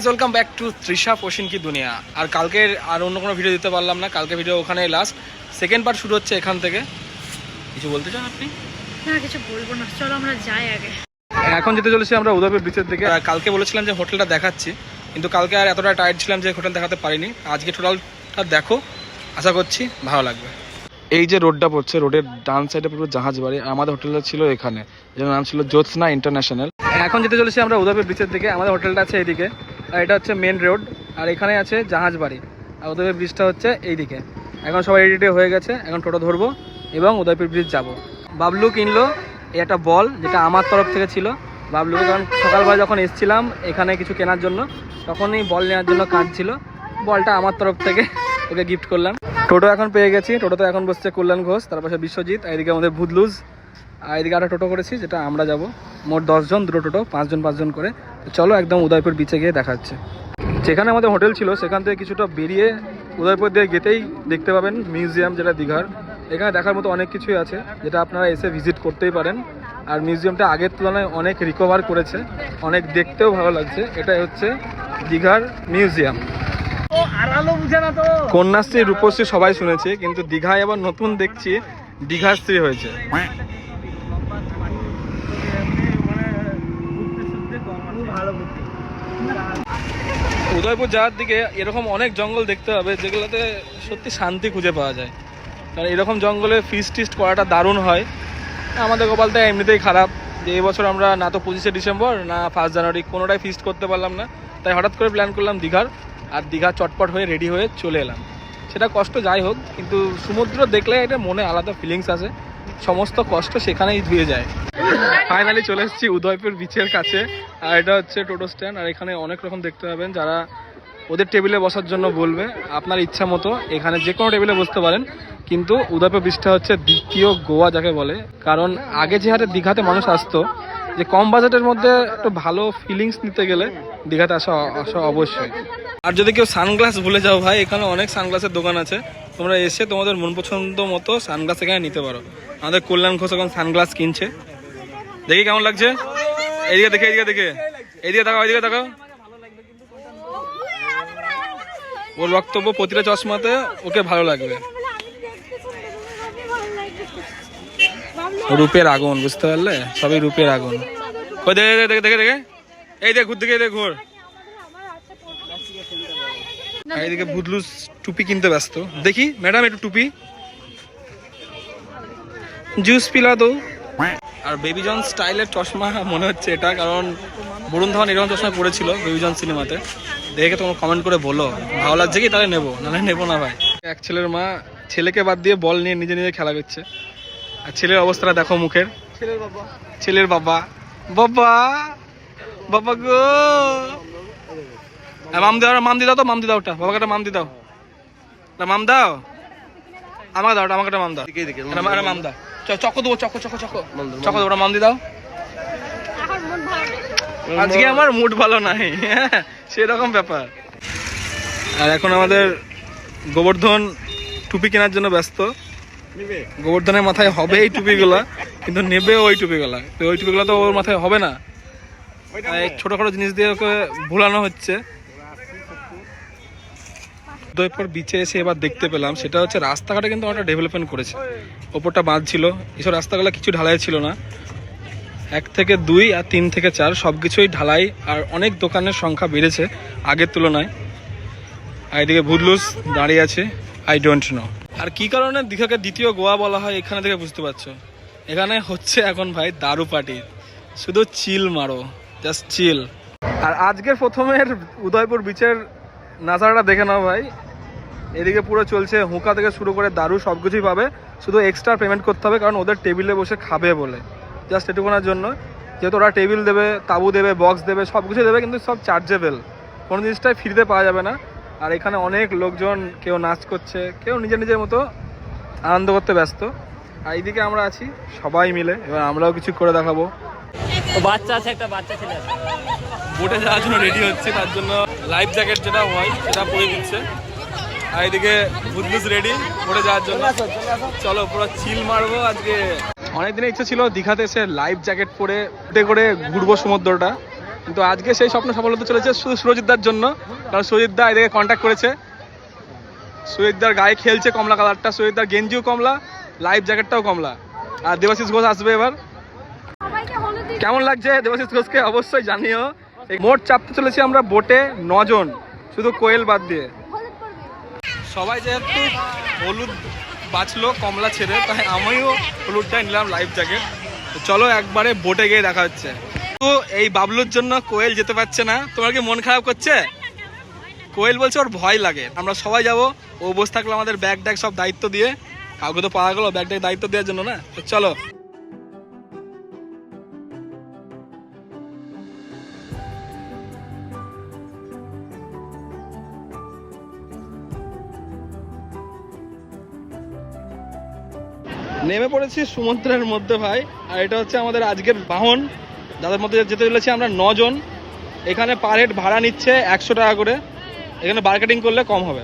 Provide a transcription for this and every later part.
Guys welcome back to Trisha পোষিন কি দুনিয়া আর কালকের আর অন্য কোনো ভিডিও দিতে পারলাম না। কালকে ভিডিও ওখানে লাস্ট সেকেন্ড পার্ট শুরু হচ্ছে এখান থেকে। কিছু বলতে চান আপনি? না কিছু বলব না। চলো আমরা যাই আগে। এখন যেতে চলেছি আমরা উদয়পুর বিচের দিকে। আর কালকে বলেছিলাম যে হোটেলটা দেখাচ্ছি। কিন্তু কালকে আর এতটা টায়ার্ড ছিলাম যে হোটেল দেখাতে পারিনি। আজকে টোটালটা দেখো। আশা করছি ভালো লাগবে। এই যে রোডটা পড়ছে রোডের ডান সাইডে পুরো জাহাজ বাড়ি। আমাদের হোটেলটা ছিল এখানে। যেটার নাম ছিল জ্যোৎস্না ইন্টারন্যাশনাল এখন যেতে চলেছি আমরা উদয়পুর বিচের দিকে। আমাদের হোটেলটা আছে এইদিকে। আর এটা হচ্ছে মেন রোড আর এখানে আছে জাহাজ বাড়ি। আর উদয়পুর ব্রিজটা হচ্ছে এইদিকে। এখন সবাই রেডি হয়ে গেছে, এখন টোটো ধরবো এবং উদয়পুর ব্রিজ যাব। বাবলু কিনলো এই একটা বল, যেটা আমার তরফ থেকে ছিল। বাবলুকে কারণ সকালবেলা যখন এসেছিলাম এখানে কিছু কেনার জন্য, তখনই বল নেওয়ার জন্য কাঁদছিল বলটা আমার তরফ থেকে ওকে গিফট করলাম। টোটো এখন পেয়ে গেছি, টোটোতে এখন বসছে কল্যাণ ঘোষ, তার পাশে বিশ্বজিৎ এদিকে আমাদের ভুদলুজ আর এদিকে একটা টোটো করেছি, যেটা আমরা যাব। মোট দশজন, দুটো টোটো, পাঁচজন পাঁচজন করে। চলো একদম উদয়পুর বিচে গিয়ে দেখাচ্ছে। যেখানে আমাদের হোটেল ছিল, সেখান থেকে কিছুটা বেরিয়ে উদয়পুর দিয়ে গেতেই দেখতে পাবেন মিউজিয়াম, যেটা দীঘার। এখানে দেখার মতো অনেক কিছুই আছে, যেটা আপনারা এসে ভিজিট করতেই পারেন। আর মিউজিয়ামটা আগের তুলনায় অনেক রিকভার করেছে, অনেক দেখতেও ভালো লাগছে। এটা হচ্ছে দীঘার মিউজিয়াম। কন্যাশ্রী, রূপশ্রী সবাই শুনেছে, কিন্তু দীঘায় আবার নতুন দেখছি, দীঘাশ্রী হয়েছে। উদয়পুর যাওয়ার দিকে এরকম অনেক জঙ্গল দেখতে হবে যেগুলোতে সত্যি শান্তি খুঁজে পাওয়া যায়। কারণ এরকম জঙ্গলে ফিস্ট টিস্ট করাটা দারুণ হয়। আমাদের কপালটা এমনিতেই খারাপ যে এই বছর আমরা না তো পঁচিশে ডিসেম্বর, না ফার্স্ট জানুয়ারি কোনোটাই ফিস্ট করতে পারলাম না। তাই হঠাৎ করে প্ল্যান করলাম দীঘার আর দীঘা চটপট হয়ে রেডি হয়ে চলে এলাম। সেটা কষ্ট যাই হোক, কিন্তু সমুদ্র দেখলে এটা মনে আলাদা ফিলিংস আসে। সমস্ত কষ্ট সেখানেই ধুয়ে যায়। ফাইনালি চলে এসেছি উদয়পুর বিচের কাছে। আর এটা হচ্ছে টোটো স্ট্যান্ড। আর এখানে অনেক রকম দেখতে পাবেন যারা ওদের টেবিলে বসার জন্য বলবে। আপনার ইচ্ছা মতো এখানে যে কোনো টেবিলে বসতে পারেন। কিন্তু উদয়পুর বিচটা হচ্ছে দ্বিতীয় গোয়া যাকে বলে। কারণ আগে যে হারে দীঘাতে মানুষ আসতো, যে কম বাজেটের মধ্যে একটু ভালো ফিলিংস নিতে গেলে দীঘাতে আসা আসা অবশ্যই। আর যদি কেউ সানগ্লাস ভুলে যাও ভাই, এখানে অনেক সানগ্লাসের দোকান আছে। তোমরা এসে তোমাদের মন পছন্দ মতো সানগ্লাস এখানে নিতে পারো। আমাদের কল্যাণ ঘোষ এখন সানগ্লাস কিনছে। দেখি কেমন লাগছে? এইদিকে দেখে এইদিকে দেখে। এদিকে তাকাও, এইদিকে তাকাও। ওর বক্তব্য প্রতিটা চশমাতে ওকে ভালো লাগবে। রূপের আগুন, বুঝতে পারলে? সবই রূপের আগুন। দেখে দেখে দেখে দেখে দেখে। এই দেখ ঘুর দিকে দেখ ঘুর। এইদিকে বুদলু টুপি কিনতে ব্যস্ত। দেখি ম্যাডাম একটু টুপি। জুস পিলা দো। আর বেবি জন স্টাইলের চশমা মনে হচ্ছে এটা কারণ বরুণ ধাওয়ান এরকম চশমা পড়েছিল বেবি জন সিনেমাতে। দেখে তোমার কমেন্ট করে বলো ভালো লাগছে কি? তাহলে নেব নাহলে নেব না ভাই। এক ছেলের মা ছেলেকে বাদ দিয়ে বল নিয়ে নিজে নিজে খেলা করছে। আর ছেলের অবস্থাটা দেখো মুখের। ছেলের বাবা। ছেলের বাবা। বাবা বাবা গো। মাম দাও মাম দি দাও তো? মাম দি দাও ওটা। বাবাকে একটা মাম দি দাও। মাম দাও? আমাকে দাও ওটা আমাকে একটা মাম দাও। একটা মাম দাও। চ- চকো দেবো চকো চকো চকো চকো দেবো মাম দি দাও। আজকে আমার মুড ভালো নাই। সেরকম ব্যাপার। আর এখন আমাদের গোবর্ধন টুপি কেনার জন্য ব্যস্ত। গোবর্ধনের মাথায় হবে এই টুপিগুলা কিন্তু নেবে ওই টুপিগুলা। তো ওই টুপিগুলো তো ওর মাথায় হবে না। ছোটখাটো জিনিস দিয়ে ওকে ভুলানো হচ্ছে। উদয়পুর বিচে এসে এবার দেখতে পেলাম, সেটা হচ্ছে রাস্তাঘাটে কিন্তু অনেকটা ডেভেলপমেন্ট করেছে। ওপরটা বাঁধ ছিল, এসব রাস্তাগুলো কিছু ঢালাই ছিল না। এক থেকে দুই আর তিন থেকে চার সব কিছুই ঢালাই, আর অনেক দোকানের সংখ্যা বেড়েছে আগের তুলনায়। আর এদিকে ভুদলুস দাঁড়িয়ে আছে আই ডোন্ট নো আর কি কারণে দীঘাকে দ্বিতীয় গোয়া বলা হয়, এখানে থেকে বুঝতে পারছ? এখানে হচ্ছে এখন ভাই দারু পার্টি শুধু চিল মারো জাস্ট চিল আর আজকের প্রথমের উদয়পুর বিচের নাজারাটা দেখে নাও ভাই। এদিকে পুরো চলছে হুঁকা থেকে শুরু করে দারু সব কিছুই পাবে। শুধু এক্সট্রা পেমেন্ট করতে হবে কারণ ওদের টেবিলে বসে খাবে বলে। জাস্ট এটুকুনার জন্য। যেহেতু ওরা টেবিল দেবে তাবু দেবে বক্স দেবে সব কিছু দেবে কিন্তু সব চার্জেবেল কোনো জিনিসটাই ফ্রিতে পাওয়া যাবে না। আর এখানে অনেক লোকজন কেউ নাচ করছে কেউ নিজের নিজের মতো আনন্দ করতে ব্যস্ত। আর এইদিকে আমরা আছি সবাই মিলে। এবার আমরাও কিছু করে দেখাবো। বাচ্চা আছে একটা বাচ্চা ছেলে আছে। বোটে যাওয়ার জন্য রেডি হচ্ছে তার জন্য লাইফ জ্যাকেট যেটা হয় সেটা পরে দিচ্ছে। আর এদিকে বুদবুজ রেডি বোটে যাওয়ার জন্য। চলো পুরো চিল মারবো আজকে। অনেক দিনের ইচ্ছা ছিল দীঘাতে এসে লাইফ জ্যাকেট পরে উঠে করে ঘুরবো সমুদ্রটা। কিন্তু আজকে সেই স্বপ্ন সফল হতে চলেছে শুধু সুরজিৎদার জন্য। কারণ সুরজিৎদা এদিকে কন্ট্যাক্ট করেছে। সুরজিৎদার গায়ে খেলছে কমলা কালারটা সুরজিৎদার গেঞ্জিও কমলা লাইফ জ্যাকেটটাও কমলা। আর দেবাশিস ঘোষ আসবে এবার। কেমন লাগছে দেবাশিস ঘোষকে? অবশ্যই জানিও। মোট চাপতে চলেছি আমরা বোটে নজন, শুধু কোয়েল বাদ দিয়ে। সবাই যেহেতু হলুদ বাঁচলো, কমলা ছেড়ে, তাই আমিও হলুদটাই নিলাম লাইফ জ্যাকেট চলো একবারে বোটে গিয়ে দেখা হচ্ছে। তো এই বাবলুর জন্য কোয়েল যেতে পারছে না। তোমার কি মন খারাপ করছে? কোয়েল বলছে ওর ভয় লাগে। আমরা সবাই যাব, ও বসে থাকল আমাদের ব্যাগ ট্যাগ সব দায়িত্ব দিয়ে। কাউকে তো পাওয়া গেলো ব্যাগ ট্যাগ দায়িত্ব দেওয়ার জন্য না? চলো। নেমে পড়েছি সমুদ্রের মধ্যে ভাই, আর এটা হচ্ছে আমাদের আজকের বাহন। যাদের মধ্যে যেতে চলেছি আমরা নজন। এখানে পার হেড ভাড়া নিচ্ছে একশো টাকা করে। এখানে মার্কেটিং করলে কম হবে।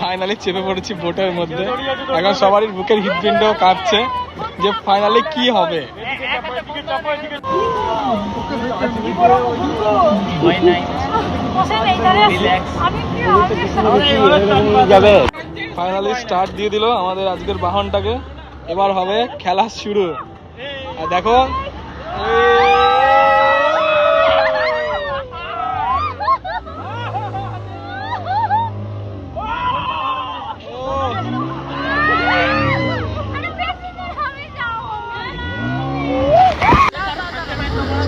ফাইনালি চেপে পড়েছি বোটের মধ্যে। এখন সবারই বুকের হৃদপিণ্ড কাঁপছে যে ফাইনালি কি হবে। ফাইনালি স্টার্ট দিয়ে দিল আমাদের আজকের বাহনটাকে। এবার হবে খেলা শুরু। আর দেখো।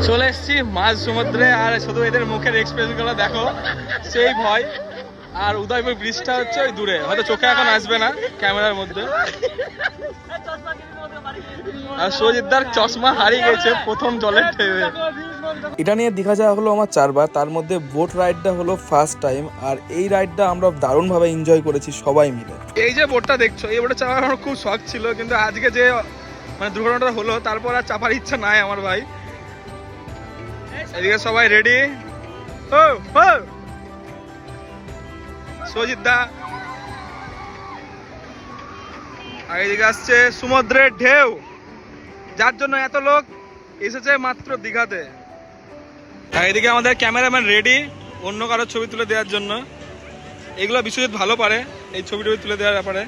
চলে এসেছি মাঝ সমুদ্রে, আর শুধু এদের মুখের এক্সপ্রেসগুলো দেখো, সেই ভয়। আর উদয়পুর ব্রিজটা হচ্ছে ওই দূরে। হয়তো চোখে এখন আসবে না ক্যামেরার মধ্যে। আর সজিতদার চশমা হারিয়ে গেছে প্রথম জলের ঢেউয়ে এটা নিয়ে দীঘা যাওয়া হলো আমার চারবার তার মধ্যে বোট রাইডটা হলো ফার্স্ট টাইম আর এই রাইডটা আমরা দারুণভাবে এনজয় করেছি সবাই মিলে। এই যে বোটটা দেখছ এই বোটটা চাপার আমার খুব শখ ছিল কিন্তু আজকে যে মানে দুর্ঘটনাটা হলো তারপর আর চাপার ইচ্ছা নাই আমার ভাই। এদিকে সবাই রেডি ও ও সজিত দা আর এদিকে আসছে সমুদ্রের ঢেউ। যার জন্য এত লোক এসেছে মাত্র দীঘাতে। এদিকে আমাদের ক্যামেরাম্যান রেডি, অন্য কারোর ছবি তুলে দেওয়ার জন্য। এগুলো বিশ্বজিৎ ভালো পারে, এই ছবি টবি তুলে দেওয়ার ব্যাপারে।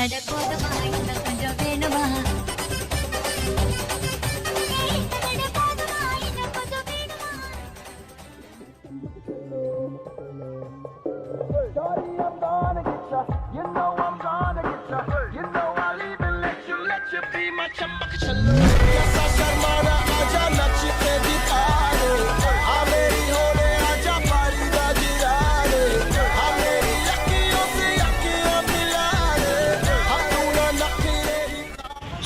நடப்போதமா இன்னும் கொஞ்சம் வேணுமா You know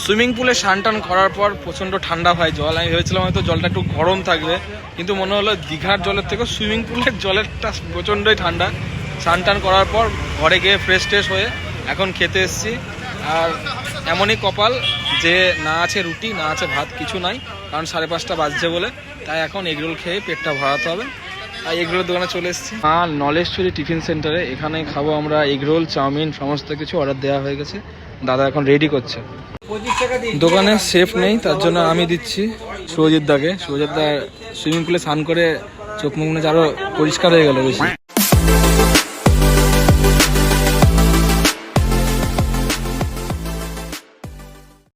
সুইমিং পুলে স্নান টান করার পর প্রচণ্ড ঠান্ডা হয় জল। আমি ভেবেছিলাম হয়তো জলটা একটু গরম থাকবে, কিন্তু মনে হলো দীঘার জলের থেকে সুইমিং পুলের জলেরটা প্রচণ্ডই ঠান্ডা। স্নান টান করার পর ঘরে গিয়ে ফ্রেশ ট্রেশ হয়ে এখন খেতে এসেছি। আর এমনই কপাল যে না আছে রুটি, না আছে ভাত, কিছু নাই, কারণ সাড়ে পাঁচটা বাজছে বলে। তাই এখন এগরোল খেয়ে পেটটা ভরাতে হবে। আর এগরোলের দোকানে চলে এসেছি। মা নলেশ্বরী টিফিন সেন্টারে এখানে খাব আমরা এগরোল, চাউমিন, সমস্ত কিছু অর্ডার দেওয়া হয়ে গেছে। দাদা এখন রেডি করছে। দোকানে সেফ নেই, তার জন্য আমি দিচ্ছি সুরজিৎ দাকে। সুরজিৎ দা সুইমিং পুলে স্নান করে চোখ মুখ আরও পরিষ্কার হয়ে গেল বেশি।